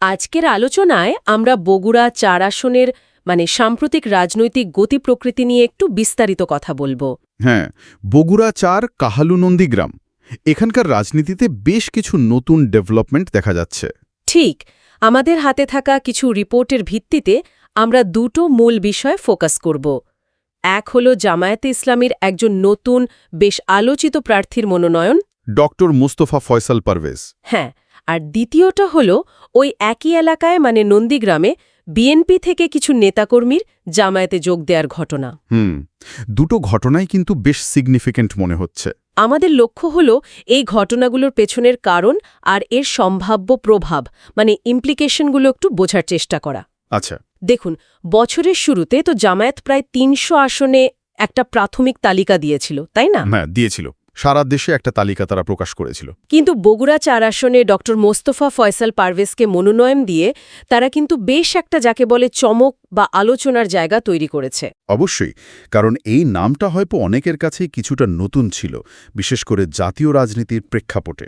আজকের আলোচনায় আমরা বগুড়া চার আসনের মানে সাম্প্রতিক রাজনৈতিক গতি প্রকৃতি নিয়ে একটু বিস্তারিত কথা বলব। হ্যাঁ বগুড়া চার কাহালু নন্দীগ্রাম এখানকার রাজনীতিতে বেশ কিছু নতুন ডেভেলপমেন্ট দেখা যাচ্ছে। ঠিক আমাদের হাতে থাকা কিছু রিপোর্টের ভিত্তিতে আমরা দুটো মূল বিষয়ে ফোকাস করব। এক হল জামায়াতে ইসলামীর একজন নতুন বেশ আলোচিত প্রার্থীর মনোনয়ন। ডক্টর মুস্তফা ফয়সাল পারভেজ। হ্যাঁ আর দ্বিতীয়টা হল ওই একই এলাকায় মানে নন্দীগ্রামে বিএনপি থেকে কিছু নেতাকর্মীর জামায়াতে যোগ দেওয়ার ঘটনা। হুম দুটো ঘটনাই কিন্তু বেশ সিগনিফিক্যান্ট মনে হচ্ছে। আমাদের লক্ষ্য হল এই ঘটনাগুলোর পেছনের কারণ আর এর সম্ভাব্য প্রভাব মানে ইমপ্লিকেশনগুলো একটু বোঝার চেষ্টা করা। আচ্ছা। দেখুন বছরের শুরুতে তো জামায়াত প্রায় তিনশো আসনে একটা প্রাথমিক তালিকা দিয়েছিল তাই না? হ্যাঁ দিয়েছিল। সারা দেশে একটা তালিকা তারা প্রকাশ করেছিল। কিন্তু বগুড়া চার আসনে ড. মোস্তফা ফয়সাল পারভেজকে মনোনয়ন দিয়ে তারা কিন্তু বেশ একটা যাকে বলে চমক বা আলোচনার জায়গা তৈরি করেছে। অবশ্যই কারণ এই নামটা হয়তো অনেকের কাছেই কিছুটা নতুন ছিল বিশেষ করে জাতীয় রাজনীতির প্রেক্ষাপটে।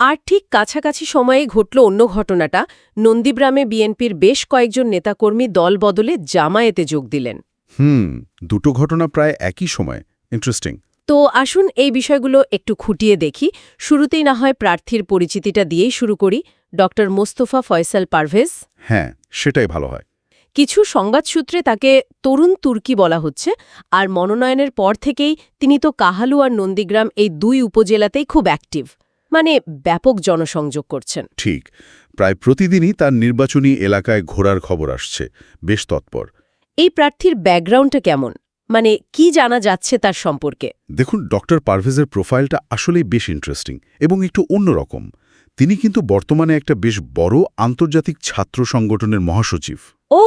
আর ঠিক কাছাকাছি সময়ে ঘটল অন্য ঘটনাটা। নন্দীগ্রামে বিএনপির বেশ কয়েকজন নেতাকর্মী দল বদলে জামায়াতে যোগ দিলেন। হুম দুটো ঘটনা প্রায় একই সময়। ইন্টারেস্টিং। তো আসুন এই বিষয়গুলো একটু খুঁটিয়ে দেখি। শুরুতেই না হয় প্রার্থীর পরিচিতিটা দিয়েই শুরু করি। ড মোস্তফা ফয়সাল পারভেজ। হ্যাঁ সেটাই ভালো হয়। কিছু সংবাদসূত্রে তাকে তরুণ তুর্কি বলা হচ্ছে আর মনোনয়নের পর থেকেই তিনি তো কাহালু আর নন্দীগ্রাম এই দুই উপজেলাতেই খুব অ্যাক্টিভ মানে ব্যাপক জনসংযোগ করছেন। ঠিক প্রায় প্রতিদিনই তার নির্বাচনী এলাকায় ঘোরার খবর আসছে বেশ তৎপর। এই প্রার্থীর ব্যাকগ্রাউন্ডটা কেমন? মানে কি জানা যাচ্ছে তার সম্পর্কে? দেখুন ডক্টর পারভেজের প্রোফাইলটা আসলেই বেশ ইন্টারেস্টিং এবং একটু অন্যরকম তিনি কিন্তু বর্তমানে একটা বেশ বড় আন্তর্জাতিক ছাত্র সংগঠনের মহাসচিব। ও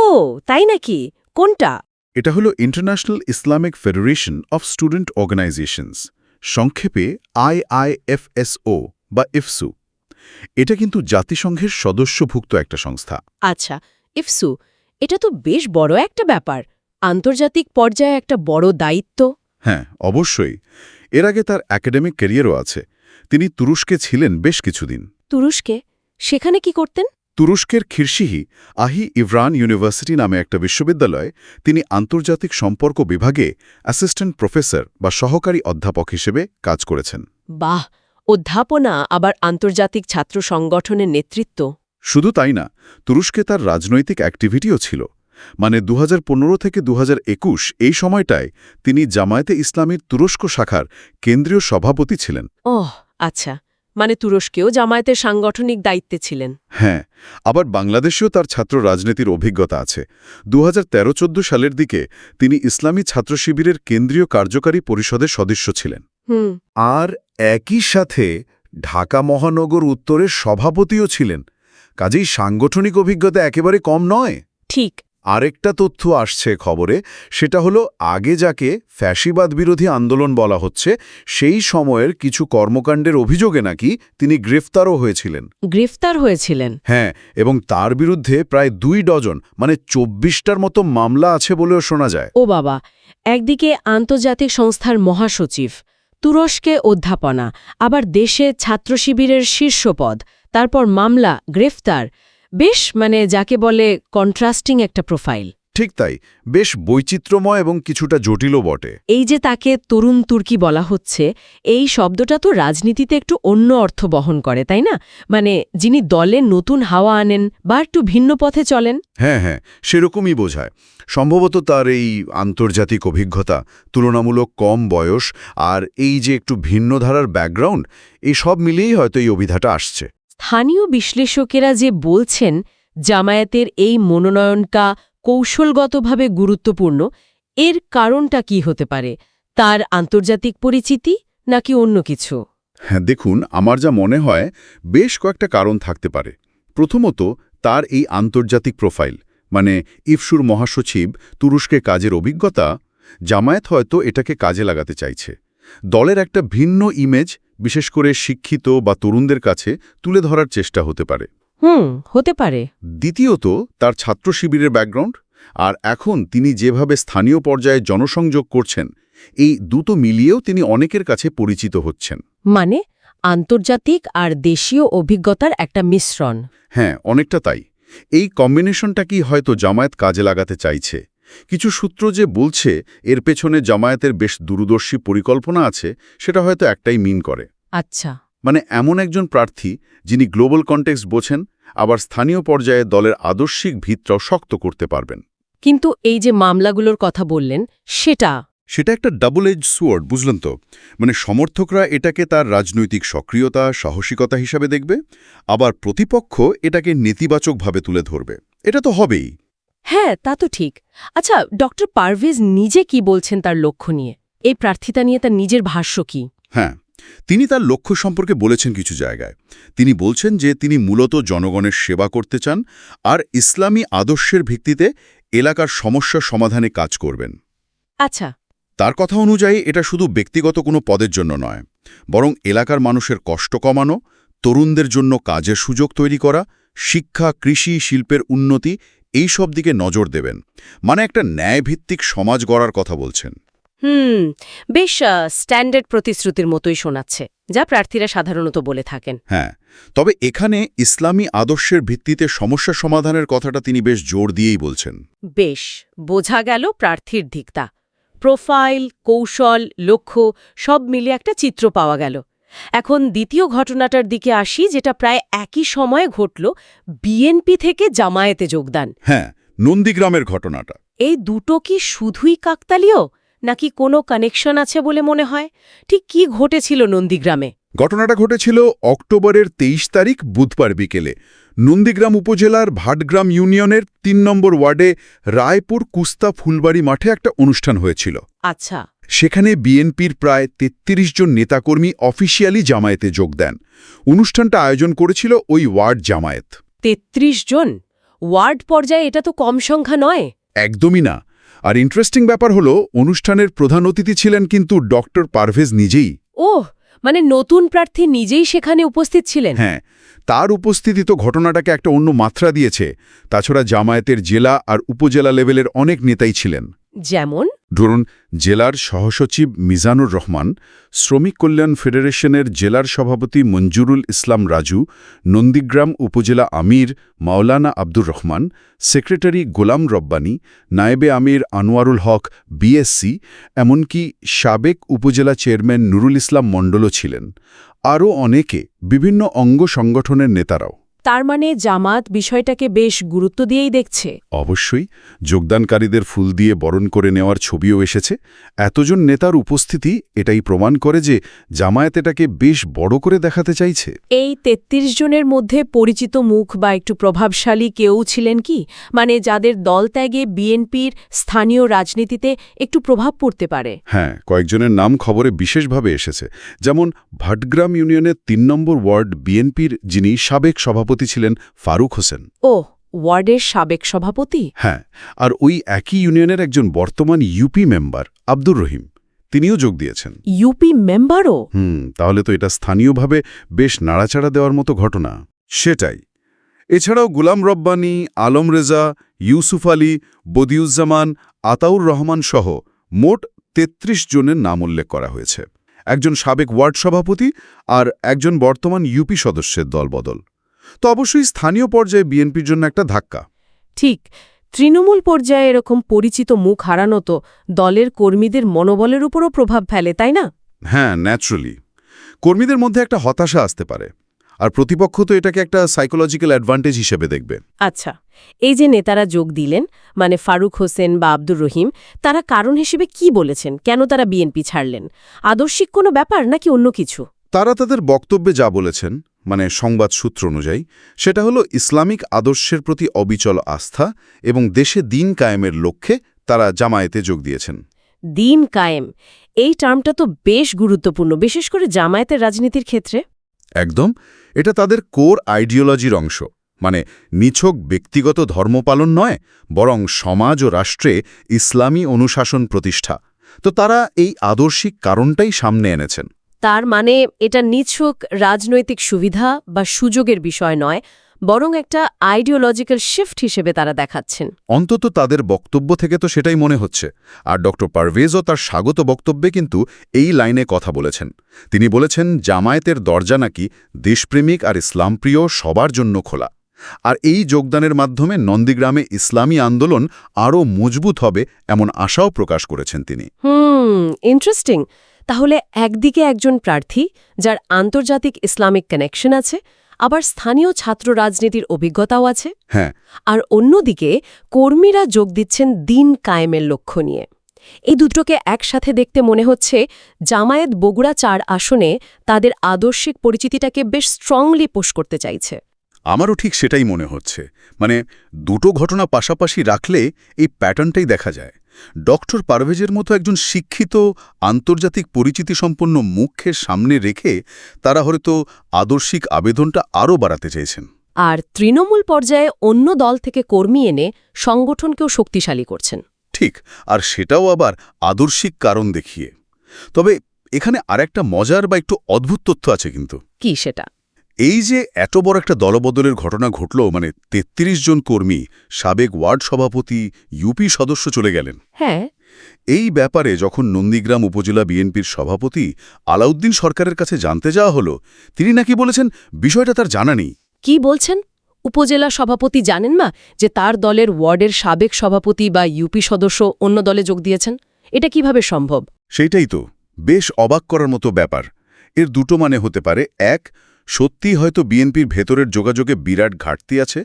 তাই নাকি? কোনটা? এটা হলো international Islamic federation of student organisations সংক্ষেপে আইআইএফএসও বা ইফসু। এটা কিন্তু জাতিসংঘের সদস্যভুক্ত একটা সংস্থা। আচ্ছা ইফসু এটা তো বেশ বড় একটা ব্যাপার। আন্তর্জাতিক পর্যায়ে একটা বড় দায়িত্ব? হ্যাঁ অবশ্যই। এর আগে তার একাডেমিক ক্যারিয়ারও আছে। তিনি তুরস্কে ছিলেন বেশ কিছুদিন। তুরস্কে? সেখানে কি করতেন? তুরস্কের খিরসিহি আহি ইভরান ইউনিভার্সিটি নামে একটা বিশ্ববিদ্যালয়ে তিনি আন্তর্জাতিক সম্পর্ক বিভাগে অ্যাসিস্ট্যান্ট প্রফেসর বা সহকারী অধ্যাপক হিসেবে কাজ করেছেন। বাহ! অধ্যাপনা আবার আন্তর্জাতিক ছাত্র সংগঠনের নেতৃত্ব। শুধু তাই না তুরস্কে তার রাজনৈতিক অ্যাক্টিভিটিও ছিল। মানে দু হাজার পনেরো থেকে দুহাজার একুশ এই সময়টায় তিনি জামায়াতে ইসলামীর তুরস্ক শাখার কেন্দ্রীয় সভাপতি ছিলেন। ওহ আচ্ছা। মানে তুরস্কেও জামায়াতের সাংগঠনিক দায়িত্বে ছিলেন। হ্যাঁ আবার বাংলাদেশেও তার ছাত্র রাজনীতির অভিজ্ঞতা আছে। দু হাজার সালের দিকে তিনি ইসলামী ছাত্র শিবিরের কেন্দ্রীয় কার্যকারী পরিষদের সদস্য ছিলেন। আর একই সাথে ঢাকা মহানগর উত্তরের সভাপতিও ছিলেন। কাজেই সাংগঠনিক অভিজ্ঞতা একেবারে কম নয়। ঠিক আরেকটা তথ্য আসছে খবরে সেটা হলো আগে যাকে ফ্যাসিবাদ বিরোধী আন্দোলন বলা হচ্ছে সেই সময়ের কিছু কর্মকাণ্ডের অভিযোগে নাকি তিনি গ্রেফতারও হয়েছিলেন। গ্রেফতার হয়েছিলেন। হ্যাঁ এবং তার বিরুদ্ধে প্রায় দুই ডজন মানে চব্বিশটার মতো মামলা আছে বলেও শোনা যায়। ও বাবা একদিকে আন্তর্জাতিক সংস্থার মহাসচিব তুরস্কে অধ্যাপনা আবার দেশে ছাত্র শিবিরের শীর্ষপদ তারপর মামলা গ্রেফতার বেশ মানে যাকে বলে কন্ট্রাস্টিং একটা প্রোফাইল ঠিক তাই বেশ বৈচিত্র্যময় এবং কিছুটা জটিলও বটে। এই যে তাকে তরুণ তুর্কি বলা হচ্ছে এই শব্দটা তো রাজনীতিতে একটু অন্য অর্থ বহন করে তাই না? মানে যিনি দলে নতুন হাওয়া আনেন বা একটু ভিন্ন পথে চলেন। হ্যাঁ হ্যাঁ সেরকমই বোঝায়। সম্ভবত তার এই আন্তর্জাতিক অভিজ্ঞতা তুলনামূলক কম বয়স আর এই যে একটু ভিন্ন ধারার ব্যাকগ্রাউন্ড এই সব মিলিয়েই হয়তো এই অভিধাটা আসছে। স্থানীয় বিশ্লেষকেরা যে বলছেন, জামায়াতের এই মনোনয়নটা কৌশলগতভাবে গুরুত্বপূর্ণ, এর কারণটা কি হতে পারে? তার আন্তর্জাতিক পরিচিতি নাকি অন্য কিছু? হ্যাঁ দেখুন, আমার যা মনে হয়, বেশ কয়েকটা কারণ থাকতে পারে। প্রথমত, তার এই আন্তর্জাতিক প্রোফাইল মানে ইফসুর মহাসচিব তুরস্কে কাজের অভিজ্ঞতা, জামায়াত হয়তো এটাকে কাজে লাগাতে চাইছে। দলের একটা ভিন্ন ইমেজ বিশেষ করে শিক্ষিত বা তরুণদের কাছে তুলে ধরার চেষ্টা হতে পারে। হুম হতে পারে। দ্বিতীয়ত তার ছাত্র শিবিরের ব্যাকগ্রাউন্ড আর এখন তিনি যেভাবে স্থানীয় পর্যায়ে জনসংযোগ করছেন এই দুটো মিলিয়েও তিনি অনেকের কাছে পরিচিত হচ্ছেন। মানে আন্তর্জাতিক আর দেশীয় অভিজ্ঞতার একটা মিশ্রণ। হ্যাঁ অনেকটা তাই। এই কম্বিনেশনটা কি হয়তো জামায়াত কাজে লাগাতে চাইছে? কিছু সূত্র যে বলছে এর পেছনে জামায়াতের বেশ দূরদর্শী পরিকল্পনা আছে সেটা হয়তো একটাই মিন করে। আচ্ছা। মানে এমন একজন প্রার্থী যিনি গ্লোবাল কন্টেক্সট বোঝেন আবার স্থানীয় পর্যায়ে দলের আদর্শিক ভিতটাও শক্ত করতে পারবেন। কিন্তু এই যে মামলাগুলোর কথা বললেন সেটা? সেটা একটা ডাবল এজ সুয়ার্ড বুঝলেন তো? মানে সমর্থকরা এটাকে তার রাজনৈতিক সক্রিয়তা সাহসিকতা হিসাবে দেখবে আবার প্রতিপক্ষ এটাকে নেতিবাচকভাবে তুলে ধরবে। এটা তো হবেই। হ্যাঁ তা তো ঠিক। আচ্ছা ডক্টর পারভেজ নিজে কি বলছেন তার লক্ষ্য নিয়ে? এই প্রার্থিতা নিয়ে তার নিজের ভাষ্য কি? হ্যাঁ তিনি তার লক্ষ্য সম্পর্কে বলেছেন কিছু জায়গায়। তিনি বলছেন যে তিনি মূলত জনগণের সেবা করতে চান আর ইসলামী আদর্শের ভিত্তিতে এলাকার সমস্যা সমাধানে কাজ করবেন। আচ্ছা। তার কথা অনুযায়ী এটা শুধু ব্যক্তিগত কোনো পদের জন্য নয় বরং এলাকার মানুষের কষ্ট কমানো তরুণদের জন্য কাজের সুযোগ তৈরি করা শিক্ষা কৃষি শিল্পের উন্নতি এই সব দিকে নজর দেবেন। মানে একটা ন্যায়ভিত্তিক সমাজ গড়ার কথা বলছেন। হুম বেশ স্ট্যান্ডার্ড প্রতিশ্রুতির মতোই শোনাচ্ছে যা প্রার্থীরা সাধারণত বলে থাকেন। হ্যাঁ তবে এখানে ইসলামী আদর্শের ভিত্তিতে সমস্যা সমাধানের কথাটা তিনি বেশ জোর দিয়েই বলছেন। বেশ বোঝা গেল প্রার্থীর দিকটা প্রোফাইল কৌশল লক্ষ্য সব মিলিয়ে একটা চিত্র পাওয়া গেল। এখন দ্বিতীয় ঘটনাটার দিকে আসি যেটা প্রায় একই সময়ে ঘটল বিএনপি থেকে জামায়াতে যোগদান। হ্যাঁ নন্দীগ্রামের ঘটনাটা। এই দুটো কি শুধুই কাকতালীয় নাকি কোনো কানেকশন আছে বলে মনে হয়? ঠিক কি ঘটেছিল নন্দীগ্রামে? ঘটনাটা ঘটেছিল অক্টোবরের তেইশ তারিখ বুধবার বিকেলে। নন্দীগ্রাম উপজেলার ভাটগ্রাম ইউনিয়নের তিন নম্বর ওয়ার্ডে রায়পুর কুস্তা ফুলবাড়ি মাঠে একটা অনুষ্ঠান হয়েছিল। আচ্ছা। সেখানে বিএনপির প্রায় ৩৩ জন নেতাকর্মী অফিসিয়ালি জামায়াতে যোগ দেন। অনুষ্ঠানটা আয়োজন করেছিল ওই ওয়ার্ড জামায়াত। তেত্রিশ জন? ওয়ার্ড পর্যায়ে এটা তো কম সংখ্যা নয়। একদমই না। আর ইন্টারেস্টিং ব্যাপার হলো অনুষ্ঠানের প্রধান অতিথি ছিলেন কিন্তু ডক্টর পারভেজ নিজেই। ওহ মানে নতুন প্রার্থী নিজেই সেখানে উপস্থিত ছিলেন? হ্যাঁ তার উপস্থিতি তো ঘটনাটাকে একটা অন্য মাত্রা দিয়েছে। তাছাড়া জামায়াতের জেলা আর উপজেলা লেভেলের অনেক নেতাই ছিলেন। যেমন? ধরুন, জেলার সহসচিব মিজানুর রহমান, শ্রমিক কল্যাণ ফেডারেশনের জেলার সভাপতি মঞ্জুরুল ইসলাম রাজু, নন্দীগ্রাম উপজেলা আমির মাওলানা আব্দুর রহমান, সেক্রেটারি গোলাম রব্বানী, নায়েবে আমির আনোয়ারুল হক, বিএসসি, এমনকি সাবেক উপজেলা চেয়ারম্যান নুরুল ইসলাম মণ্ডলও ছিলেন। আরও অনেকে বিভিন্ন অঙ্গ সংগঠনের নেতারাও। তার মানে জামাত বিষয়টাকে বেশ গুরুত্ব দিয়েই দেখছে। অবশ্যই যোগদানকারীদের ফুল দিয়ে বরণ করে নেওয়ার ছবিও এসেছে। এতজন নেতার উপস্থিতি এটাই প্রমাণ করে যে জামায়াত এটাকে বেশ বড় করে দেখাতে চাইছে। এই ৩৩ জনের মধ্যে পরিচিত মুখ বা একটু প্রভাবশালী কেউ ছিলেন কি? মানে যাদের দল ত্যাগে বিএনপির স্থানীয় রাজনীতিতে একটু প্রভাব পড়তে পারে। হ্যাঁ কয়েকজনের নাম খবরে বিশেষভাবে এসেছে। যেমন ভাটগ্রাম ইউনিয়নের তিন নম্বর ওয়ার্ড বিএনপির যিনি সাবেক সভাপতি ছিলেন ফারুক হোসেন। ও ওয়ার্ডের সাবেক সভাপতি? হ্যাঁ আর ওই একই ইউনিয়নের একজন বর্তমান ইউপি মেম্বার আব্দুর রহিম। তিনিও যোগ দিয়েছেন। ইউপি মেম্বারও? হুম তাহলে তো এটা স্থানীয়ভাবে বেশ নাড়াচাড়া দেওয়ার মতো ঘটনা। সেটাই। এছাড়াও গুলাম রব্বানী আলম রেজা ইউসুফ আলী বদিউজ্জামান আতাউর রহমান সহ মোট ৩৩ জনের নাম উল্লেখ করা হয়েছে। একজন সাবেক ওয়ার্ড সভাপতি আর একজন বর্তমান ইউপি সদস্যের দলবদল। তো অবশ্যই স্থানীয় পর্যায়ে বিএনপির জন্য একটা ধাক্কা। ঠিক তৃণমূল পর্যায়ে এরকম পরিচিত মুখ হারানো তো দলের কর্মীদের মনোবলের উপরও প্রভাব ফেলে তাই না? হ্যাঁ ন্যাচারালি কর্মীদের মধ্যে একটা হতাশা আসতে পারে। আর প্রতিপক্ষ তো এটাকে একটা সাইকোলজিক্যাল অ্যাডভান্টেজ হিসেবে দেখবে। আচ্ছা এই যে নেতারা যোগ দিলেন মানে ফারুক হোসেন বা আব্দুর রহিম তারা কারণ হিসেবে কি বলেছেন? কেন তারা বিএনপি ছাড়লেন? আদর্শিক কোনো ব্যাপার নাকি অন্য কিছু? তারা তাদের বক্তব্যে যা বলেছেন মানে সংবাদ সূত্র অনুযায়ী সেটা হলো ইসলামিক আদর্শের প্রতি অবিচল আস্থা এবং দেশে দিন কায়েমের লক্ষ্যে তারা জামায়াতে যোগ দিয়েছেন। দিন কায়েম। এই টার্মটা তো বেশ গুরুত্বপূর্ণ বিশেষ করে জামায়াতের রাজনীতির ক্ষেত্রে। একদম। এটা তাদের কোর আইডিওলজির অংশ। মানে নিছক ব্যক্তিগত ধর্মপালন নয় বরং সমাজ ও রাষ্ট্রে ইসলামী অনুশাসন প্রতিষ্ঠা। তো তারা এই আদর্শিক কারণটাই সামনে এনেছেন। তার মানে এটা নিছক রাজনৈতিক সুবিধা বা সুযোগের বিষয় নয় বরং একটা আইডিওলজিক্যাল শিফট হিসেবে তারা দেখাচ্ছেন। অন্তত তাদের বক্তব্য থেকে তো সেটাই মনে হচ্ছে। আর ড পারভেজও তার স্বাগত বক্তব্যে কিন্তু এই লাইনে কথা বলেছেন। তিনি বলেছেন জামায়াতের দরজা নাকি দেশপ্রেমিক আর ইসলামপ্রিয় সবার জন্য খোলা। আর এই যোগদানের মাধ্যমে নন্দীগ্রামে ইসলামী আন্দোলন আরও মজবুত হবে এমন আশাও প্রকাশ করেছেন তিনি। হুম ইন্টারেস্টিং তাহলে একদিকে একজন প্রার্থী যার আন্তর্জাতিক ইসলামিক কানেকশন আছে আবার স্থানীয় ছাত্র রাজনীতির অভিজ্ঞতাও আছে হ্যাঁ। আর অন্যদিকে কর্মীরা যোগ দিচ্ছেন দিন কায়েমের লক্ষ্য নিয়ে। এই দুটোকে একসাথে দেখতে মনে হচ্ছে জামায়াত বগুড়া চার আসনে তাদের আদর্শিক পরিচিতিটাকে বেশ স্ট্রংলি পোষ করতে চাইছে। আমারও ঠিক সেটাই মনে হচ্ছে। মানে দুটো ঘটনা পাশাপাশি রাখলে এই প্যাটার্নটাই দেখা যায়। ডক্টর পারভেজের মতো একজন শিক্ষিত আন্তর্জাতিক পরিচিতি সম্পন্ন মুখের সামনে রেখে তারা হয়তো আদর্শিক আবেদনটা আরও বাড়াতে চেয়েছেন। আর তৃণমূল পর্যায়ে অন্য দল থেকে কর্মী এনে সংগঠনকেও শক্তিশালী করছেন। ঠিক আর সেটাও আবার আদর্শিক কারণ দেখিয়ে। তবে এখানে আরেকটা মজার বা একটু অদ্ভুত তথ্য আছে কিন্তু। কি সেটা? এই যে এত বড় একটা দলবদলের ঘটনা ঘটল মানে ৩৩ জন কর্মী সাবেক ওয়ার্ড সভাপতি ইউপি সদস্য চলে গেলেন। হ্যাঁ। এই ব্যাপারে যখন নন্দীগ্রাম উপজেলা বিএনপির সভাপতি আলাউদ্দিন সরকারের কাছে জানতে যাওয়া হলো তিনি নাকি বলেছেন বিষয়টা তার জানা নেই। কি বলছেন? উপজেলা সভাপতি জানেন না যে তার দলের ওয়ার্ডের সাবেক সভাপতি বা ইউপি সদস্য অন্য দলে যোগ দিয়েছেন? এটা কীভাবে সম্ভব? সেইটাই তো বেশ অবাক করার মতো ব্যাপার। এর দুটো মানে হতে পারে। এক সত্যি হয়তো বিএনপির ভেতরের যোগাযোগে বিরাট ঘাটতি আছে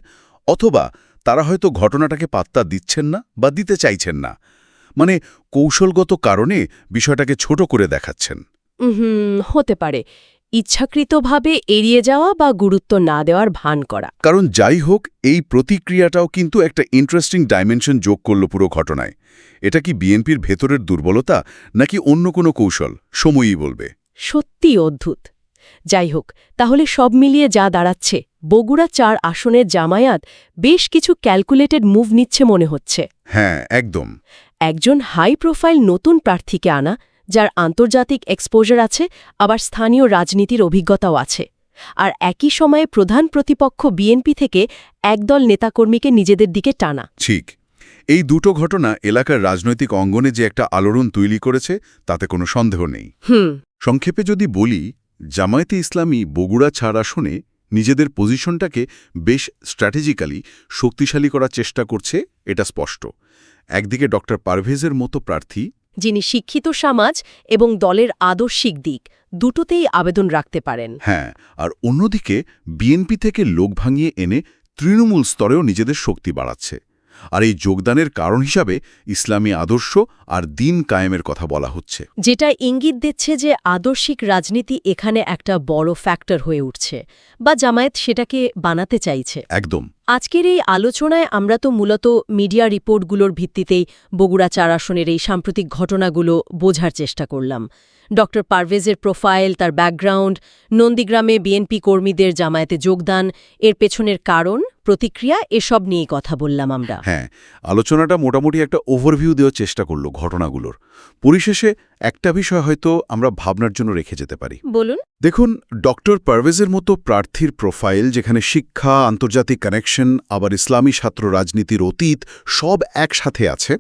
অথবা তারা হয়তো ঘটনাটাকে পাত্তা দিচ্ছেন না বা দিতে চাইছেন না। মানে কৌশলগত কারণে বিষয়টাকে ছোট করে দেখাচ্ছেন। হতে পারে। ইচ্ছাকৃতভাবে এড়িয়ে যাওয়া বা গুরুত্ব না দেওয়ার ভান করা। কারণ যাই হোক এই প্রতিক্রিয়াটাও কিন্তু একটা ইন্টারেস্টিং ডাইমেনশন যোগ করল পুরো ঘটনায়। এটা কি বিএনপির ভেতরের দুর্বলতা নাকি অন্য কোনো কৌশল? সময়ই বলবে। সত্যি অদ্ভুত। যাই হোক তাহলে সব মিলিয়ে যা দাঁড়াচ্ছে বগুড়া চার আসনের জামায়াত বেশ কিছু ক্যালকুলেটেড মুভ নিচ্ছে মনে হচ্ছে। হ্যাঁ একদম। একজন হাই প্রোফাইল নতুন প্রার্থীকে আনা যার আন্তর্জাতিক এক্সপোজার আছে আবার স্থানীয় রাজনীতির অভিজ্ঞতাও আছে। আর একই সময়ে প্রধান প্রতিপক্ষ বিএনপি থেকে একদল নেতাকর্মীকে নিজেদের দিকে টানা। ঠিক। এই দুটো ঘটনা এলাকার রাজনৈতিক অঙ্গনে যে একটা আলোড়ন তৈরি করেছে তাতে কোনো সন্দেহ নেই। হুম। সংক্ষেপে যদি বলি জামায়াতে ইসলামী বগুড়া ছাড় আসনে নিজেদের পজিশনটাকে বেশ স্ট্র্যাটেজিক্যালি শক্তিশালী করার চেষ্টা করছে এটা স্পষ্ট। একদিকে ডক্টর পারভেজের মতো প্রার্থী যিনি শিক্ষিত সমাজ এবং দলের আদর্শিক দিক দুটোতেই আবেদন রাখতে পারেন। হ্যাঁ আর অন্যদিকে বিএনপি থেকে লোক ভাঙিয়ে এনে তৃণমূল স্তরেও নিজেদের শক্তি বাড়াচ্ছে। আর এই যোগদানের কারণ হিসাবে ইসলামী আদর্শ আর দিন কায়েমের কথা বলা হচ্ছে। যেটা ইঙ্গিত দিচ্ছে যে আদর্শিক রাজনীতি এখানে একটা বড় ফ্যাক্টর হয়ে উঠছে বা জামায়াত সেটাকে বানাতে চাইছে। একদম। আজকের এই আলোচনায় আমরা তো মূলত মিডিয়া রিপোর্টগুলোর ভিত্তিতেই বগুড়া চার আসনের এই সাম্প্রতিক ঘটনাগুলো বোঝার চেষ্টা করলাম। ড. পারভেজের প্রোফাইল, তার ব্যাকগ্রাউন্ড, নন্দীগ্রামে বিএনপি কর্মীদের জামায়াতে যোগদান, এর পেছনের কারণ, প্রতিক্রিয়া, এসব নিয়ে কথা বললাম আমরা। হ্যাঁ আলোচনাটা মোটামুটি একটা ওভারভিউ দেওয়ার চেষ্টা করল ঘটনাগুলোর। পরিশেষে একটা বিষয় হয়তো আমরা ভাবনার জন্য রেখে যেতে পারি। বলুন। দেখুন ডক্টর পারভেজের মতো প্রার্থীর প্রোফাইল যেখানে শিক্ষা আন্তর্জাতিক কানেকশন আবার ইসলামী ছাত্র রাজনীতির অতীত সব একসাথে আছে।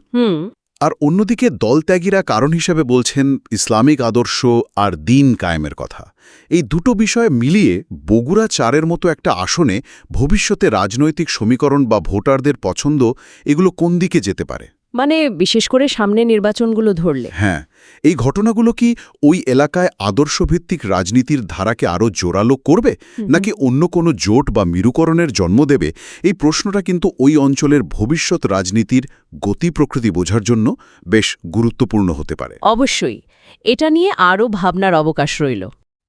আর অন্যদিকে দলত্যাগীরা কারণ হিসেবে বলছেন ইসলামিক আদর্শ আর দিন কায়েমের কথা। এই দুটো বিষয় মিলিয়ে বগুড়া চারের মতো একটা আসনে ভবিষ্যতে রাজনৈতিক সমীকরণ বা ভোটারদের পছন্দ এগুলো কোন দিকে যেতে পারে? মানে বিশেষ করে সামনে নির্বাচনগুলো ধরলে। হ্যাঁ এই ঘটনাগুলো কি ওই এলাকায় আদর্শভিত্তিক রাজনীতির ধারাকে আরও জোরালো করবে? নাকি অন্য কোনো জোট বা মেরুকরণের জন্ম দেবে? এই প্রশ্নটা কিন্তু ওই অঞ্চলের ভবিষ্যৎ রাজনীতির গতি প্রকৃতি বোঝার জন্য বেশ গুরুত্বপূর্ণ হতে পারে। অবশ্যই এটা নিয়ে আরও ভাবনার অবকাশ রইল।